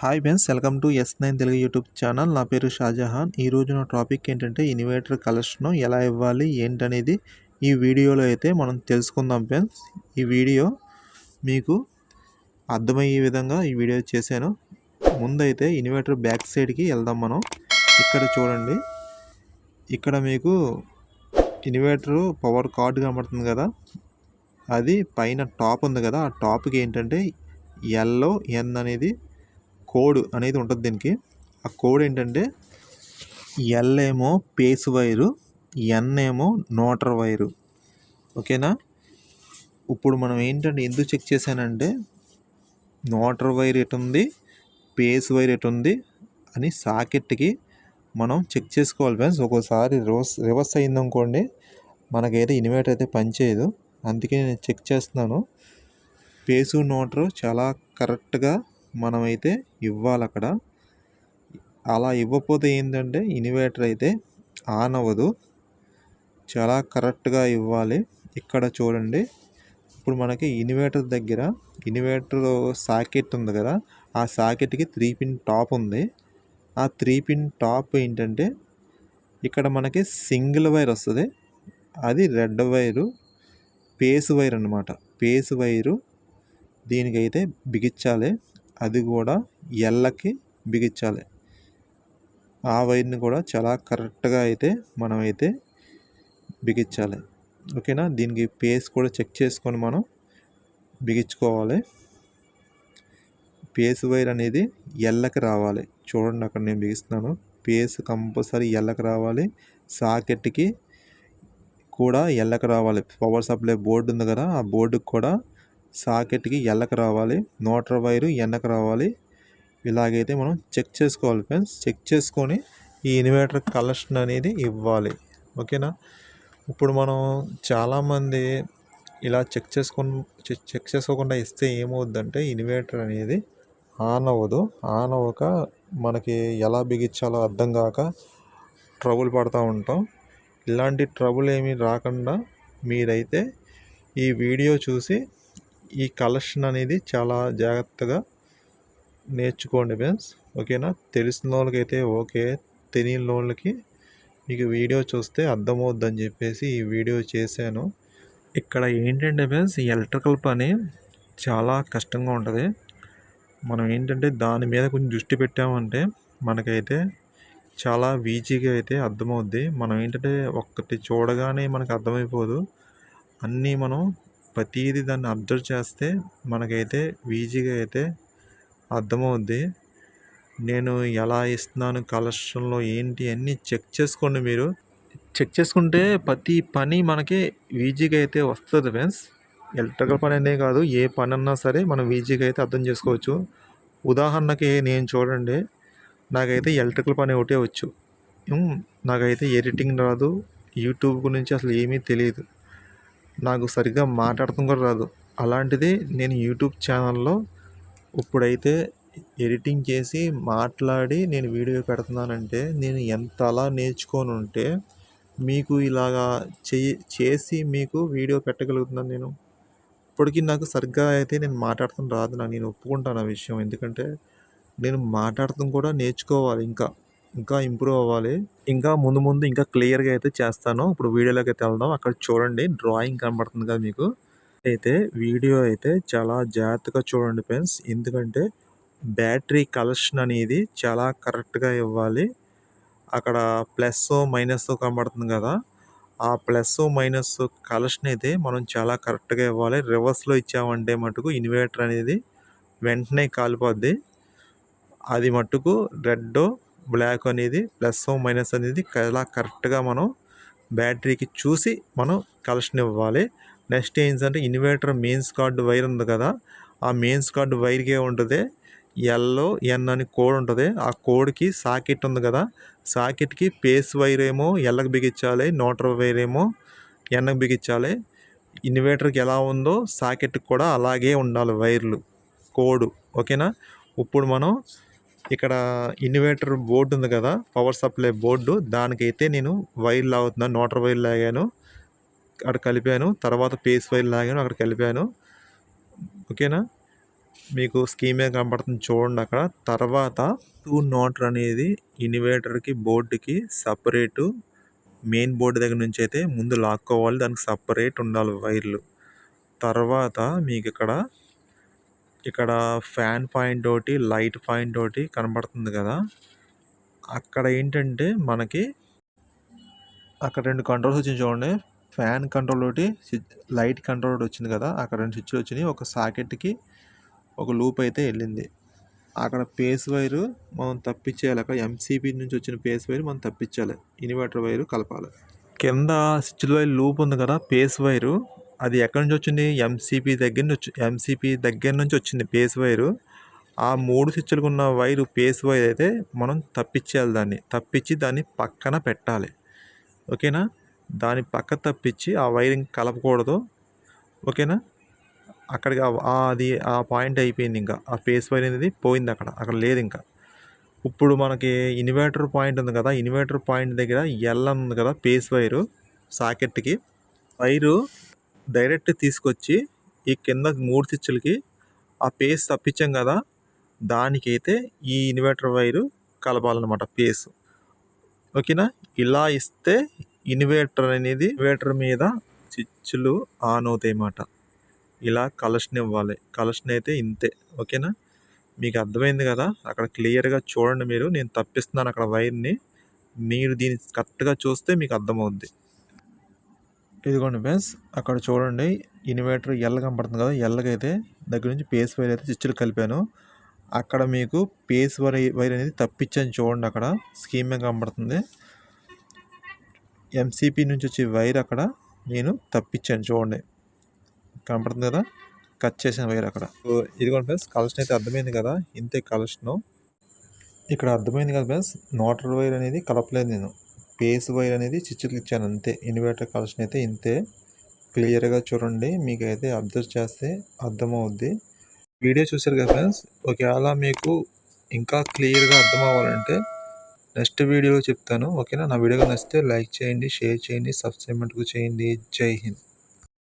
Hi friends welcome to S nine Telugu YouTube channel నా పేరు షాజహాన్. ఈ రోజు నా టాపిక్ ఏంటంటే ఇన్వర్టర్ కలెక్షన్ ఎలా ఇవ్వాలి ఏంటనేది ఈ వీడియోలో అయితే మనం తెలుసుకుందాం ఫ్రెండ్స్ ఈ వీడియో మీకు అర్థమయ్యే విధంగా ఈ వీడియో చేశాను. ముందైతే ఇన్వర్టర్ బ్యాక్ సైడ్కి వెళ్దాం మనం. ఇక్కడ చూడండి. ఇక్కడ మీకు ఇన్వర్టర్ పవర్ కార్డ్ కనబడుతుంది కదా. అది పైన టాప్ ఉంది కదా. ఆ టాప్కి ఏంటంటే ఎల్లో ఎన్ అనేది కోడ్ అనేది ఉంటుంది దీనికి. ఆ కోడ్ ఏంటంటే ఎల్ ఏమో పేస్ వైరు ఎన్ ఏమో నోటర్ వైరు. ఓకేనా? ఇప్పుడు మనం ఏంటంటే ఎందుకు చెక్ చేశానంటే నోటర్ వైర్ ఎటు ఉంది పేస్ వైర్ ఎటు ఉంది అని సాకెట్కి మనం చెక్ చేసుకోవాలి ఫ్రెండ్స్. ఒక్కోసారి రివర్స్ రివర్స్ అయిందనుకోండి మనకైతే ఇన్వర్టర్ అయితే పనిచేయదు. అందుకే నేను చెక్ చేస్తున్నాను. పేసు నోటరు చాలా కరెక్ట్గా మనమైతే ఇవ్వాలి అక్కడ అలా ఇవ్వకపోతే ఏంటంటే ఇన్వర్టర్ అయితే ఆన్ అవ్వదు చాలా కరెక్ట్గా ఇవ్వాలి. ఇక్కడ చూడండి. ఇప్పుడు మనకి ఇన్వర్టర్ దగ్గర ఇన్వర్టర్ సాకెట్ ఉంది కదా ఆ సాకెట్కి త్రీ పిన్ టాప్ ఉంది. ఆ త్రీ పిన్ టాప్ ఏంటంటే ఇక్కడ మనకి సింగిల్ వైర్ వస్తుంది. అది రెడ్ వైరు పేస్ వైర్ అనమాట పేస్ వైరు దీనికైతే బిగించాలి. అది కూడా ఎల్లకి బిగించాలి. ఆ వైర్ని కూడా చాలా కరెక్ట్గా అయితే మనమైతే బిగించాలి. ఓకేనా? దీనికి పేస్ కూడా చెక్ చేసుకొని మనం బిగించుకోవాలి. పేస్ వైర్ అనేది ఎల్లకి రావాలి. చూడండి అక్కడ నేను బిగిస్తున్నాను. పేస్ కంపల్సరీ ఎల్లకి రావాలి. సాకెట్కి కూడా ఎల్లకి రావాలి. పవర్ సప్లై బోర్డు ఉంది కదా ఆ బోర్డుకి కూడా సాకెట్కి ఎల్లకి రావాలి మోటార్ వైరు ఎన్నకు రావాలి. ఇలాగైతే మనం చెక్ చేసుకోవాలి ఫ్రెండ్స్. చెక్ చేసుకొని ఈ ఇన్వర్టర్ కలెక్షన్ అనేది ఇవ్వాలి. ఓకేనా? ఇప్పుడు మనం చాలామంది ఇలా చెక్ చేసుకొని చెక్ చేసుకోకుండా ఇస్తే ఏమవుద్దంటే ఇన్వర్టర్ అనేది ఆన్ అవ్వదు. ఆన్ అవ్వక మనకి ఎలా బిగించాలో అర్థం కాక ట్రబుల్ పడుతూ ఉంటాం. ఇలాంటి ట్రబుల్ ఏమీ రాకుండా మీరైతే ఈ వీడియో చూసి ఈ కలెక్షన్ అనేది చాలా జాగ్రత్తగా నేర్చుకోండి ఫ్రెండ్స్. ఓకేనా? తెలిసిన వాళ్ళకైతే ఓకే. తెలియని వాళ్ళకి మీకు వీడియో చూస్తే అర్థమవుద్దని చెప్పేసి ఈ వీడియో చేశాను. ఇక్కడ ఏంటంటే ఫ్రెండ్స్ ఈ ఎలక్ట్రికల్ పని చాలా కష్టంగా ఉంటుంది. మనం ఏంటంటే దాని మీద కొంచెం దృష్టి పెట్టామంటే మనకైతే చాలా ఈజీగా అయితే అర్థమవుద్ది. మనం ఏంటంటే ఒక్కటి చూడగానే మనకు అర్థమైపోదు. అన్నీ మనం ప్రతిదీ దాన్ని అబ్జర్వ్ చేస్తే మనకైతే ఈజీగా అయితే అర్థమవుద్ది. నేను ఎలా ఇస్తున్నాను కలెక్షన్లో ఏంటి అన్నీ చెక్ చేసుకోండి మీరు. చెక్ చేసుకుంటే ప్రతి పని మనకి ఈజీగా అయితే వస్తుంది ఫ్రెండ్స్. ఎలక్ట్రికల్ పని అనే కాదు ఏ పని అన్నా సరే మనం ఈజీగా అయితే అర్థం చేసుకోవచ్చు. ఉదాహరణకి నేను చూడండి నాకైతే ఎలక్ట్రికల్ పని ఒకటే వచ్చు. నాకైతే ఎడిటింగ్ రాదు యూట్యూబ్ గురించి అసలు ఏమీ తెలియదు. నాకు సరిగ్గా మాట్లాడటం కూడా రాదు. అలాంటిది నేను యూట్యూబ్ ఛానల్లో ఇప్పుడైతే ఎడిటింగ్ చేసి మాట్లాడి నేను వీడియో పెడుతున్నానంటే నేను ఎంత అలా నేర్చుకొని ఉంటే మీకు ఇలాగా చే చేసి మీకు వీడియో పెట్టగలుగుతున్నాను నేను. ఇప్పటికీ నాకు సరిగ్గా అయితే నేను మాట్లాడటం రాదు నా నేను ఒప్పుకుంటాను ఆ విషయం. ఎందుకంటే నేను మాట్లాడటం కూడా నేర్చుకోవాలి ఇంకా. ఇంకా ఇంప్రూవ్ అవ్వాలి. ఇంకా ముందు ముందు ఇంకా క్లియర్గా అయితే చేస్తాను. ఇప్పుడు వీడియోలోకి అయితే వెళ్దాం. అక్కడ చూడండి డ్రాయింగ్ కనబడుతుంది కదా మీకు. అయితే వీడియో అయితే చాలా జాగ్రత్తగా చూడండి ఫ్రెండ్స్ ఎందుకంటే బ్యాటరీ కలెక్షన్ అనేది చాలా కరెక్ట్గా ఇవ్వాలి. అక్కడ ప్లస్ మైనస్ కనబడుతుంది కదా. ఆ ప్లస్ మైనస్ కలెక్షన్ అయితే మనం చాలా కరెక్ట్గా ఇవ్వాలి. రివర్స్లో ఇచ్చామంటే మటుకు ఇన్వర్టర్ అనేది వెంటనే కాలిపోద్ది. అది మట్టుకు రెడ్ బ్లాక్ అనేది ప్లస్ మైనస్ అనేది ఎలా కరెక్ట్గా మనం బ్యాటరీకి చూసి మనం కలెక్షన్ ఇవ్వాలి. నెక్స్ట్ ఏంటంటే ఇన్వర్టర్ మెయిన్స్ కార్డు వైర్ ఉంది కదా ఆ మెయిన్స్ కార్డు వైర్కే ఉంటుంది ఎల్లో ఎన్ అని కోడ్ ఉంటుంది. ఆ కోడ్కి సాకెట్ ఉంది కదా సాకెట్కి పేస్ వైర్ ఏమో ఎల్లకి బిగించాలి నోటర్ వైర్ ఏమో ఎన్నకు బిగించాలి. ఇన్వర్టర్కి ఎలా ఉందో సాకెట్కి కూడా అలాగే ఉండాలి వైర్లు కోడ్ ఓకేనా ఇప్పుడు మనం ఇక్కడ ఇన్వర్టర్ బోర్డు ఉంది కదా పవర్ సప్లై బోర్డు. దానికైతే నేను వైర్ లాగుతున్నాను నోటర్ వైర్ లాగాను అక్కడ కలిపాను. తర్వాత పేస్ వైర్ లాగాను అక్కడ కలిపాను. ఓకేనా మీకు స్కీమే కనపడుతుంది చూడండి అక్కడ. తర్వాత టూ నోటర్ అనేది ఇన్వర్టర్కి బోర్డుకి సపరేటు మెయిన్ బోర్డు దగ్గర నుంచి అయితే ముందు లాక్కోవాలి. దానికి సపరేట్ ఉండాలి వైర్లు. తర్వాత మీకు ఇక్కడ ఇక్కడ ఫ్యాన్ పాయింట్ ఒకటి లైట్ పాయింట్ ఒకటి కనబడుతుంది కదా. అక్కడ ఏంటంటే మనకి అక్కడ రెండు కంట్రోల్స్ వచ్చింది చూడండి. ఫ్యాన్ కంట్రోల్ ఒకటి లైట్ కంట్రోల్ ఒకటి వచ్చింది కదా. అక్కడ రెండు స్విచ్లు వచ్చినాయి. ఒక సాకెట్కి ఒక లూప్ అయితే వెళ్ళింది. అక్కడ పేస్ వైరు మనం తప్పించేయాలి. అక్కడ ఎంసీపీ నుంచి వచ్చిన పేస్ వైర్ మనం తప్పించాలి. ఇన్వర్టర్ వైరు కలపాలి. కింద స్విచ్ వైర్ లూప్ ఉంది కదా. పేస్ వైరు అది ఎక్కడి నుంచి వచ్చింది? ఎంసీపీ దగ్గర నుంచి ఎంసీపీ దగ్గర నుంచి వచ్చింది పేస్ వైరు. ఆ మూడు స్విచ్లకు ఉన్న వైరు పేస్ వైర్ అయితే మనం తప్పించేయాలి దాన్ని. తప్పించి దాన్ని పక్కన పెట్టాలి. ఓకేనా? దాని పక్క తప్పించి ఆ వైరింగ్ కలపకూడదు. ఓకేనా? అక్కడికి అది ఆ పాయింట్ అయిపోయింది ఇంకా. ఆ పేస్ వైర్ అనేది పోయింది అక్కడ. అక్కడ లేదు ఇంకా. ఇప్పుడు మనకి ఇన్వర్టర్ పాయింట్ ఉంది కదా. ఇన్వర్టర్ పాయింట్ దగ్గర ఎల్ ఉంది కదా పేస్ వైరు. సాకెట్కి. వైరు డైరెక్ట్ తీసుకొచ్చి ఈ కింద మూడు స్విచ్లకి ఆ పేస్ తప్పించాం కదా దానికైతే ఈ ఇన్వర్టర్ వైరు కలపాలన్నమాట పేస్. ఓకేనా? ఇలా ఇస్తే ఇన్వర్టర్ అనేది ఇన్వర్టర్ మీద స్విచ్లు ఆన్ అవుతాయి అన్నమాట. ఇలా కలెక్షన్ ఇవ్వాలి. కలెక్షన్ అయితే ఇంతే. ఓకేనా? మీకు అర్థమైంది కదా? అక్కడ క్లియర్గా చూడండి మీరు. నేను తప్పిస్తున్నాను అక్కడ వైర్ని. మీరు దీన్ని కరెక్ట్గా చూస్తే మీకు అర్థమవుద్ది. ఇదిగోండి ఫ్రెండ్స్ అక్కడ చూడండి ఇన్వర్టర్ ఎల్ కనపడుతుంది కదా ఎల్లకైతే దగ్గర నుంచి పేస్ వైర్ అయితే స్విచ్లు కలిపాను. అక్కడ మీకు పేస్ వైర్ వైర్ అనేది తప్పించాను చూడండి అక్కడ స్కీమ్ కనబడుతుంది ఎంసీపీ నుంచి వచ్చే వైర్ అక్కడ నేను తప్పించాను చూడండి. కనపడుతుంది కదా కట్ చేసిన వైర్ అక్కడ. ఇదిగోండి ఫ్రెండ్స్ కలెక్షన్ అయితే అర్థమైంది కదా ఇంతే కలెక్షను ఇక్కడ అర్థమైంది కదా ఫ్రెండ్స్ నోటర్ వైర్ అనేది కలపలేదు నేను. పేస్ వైర్ అనేది చిచ్చులు ఇచ్చాను అంతే. ఇన్వర్టర్ కలెక్షన్ అయితే ఇంతే. క్లియర్గా చూడండి మీకు అయితే అబ్జర్వ్ చేస్తే అర్థమవుద్ది. వీడియో చూసారు కదా ఫ్రెండ్స్ ఒకవేళ మీకు ఇంకా క్లియర్గా అర్థం అవ్వాలంటే నెక్స్ట్ వీడియోలో చెప్తాను. ఓకేనా? నా వీడియో నచ్చితే లైక్ చేయండి షేర్ చేయండి సబ్స్క్రైబ్ చేయండి. జై హింద్.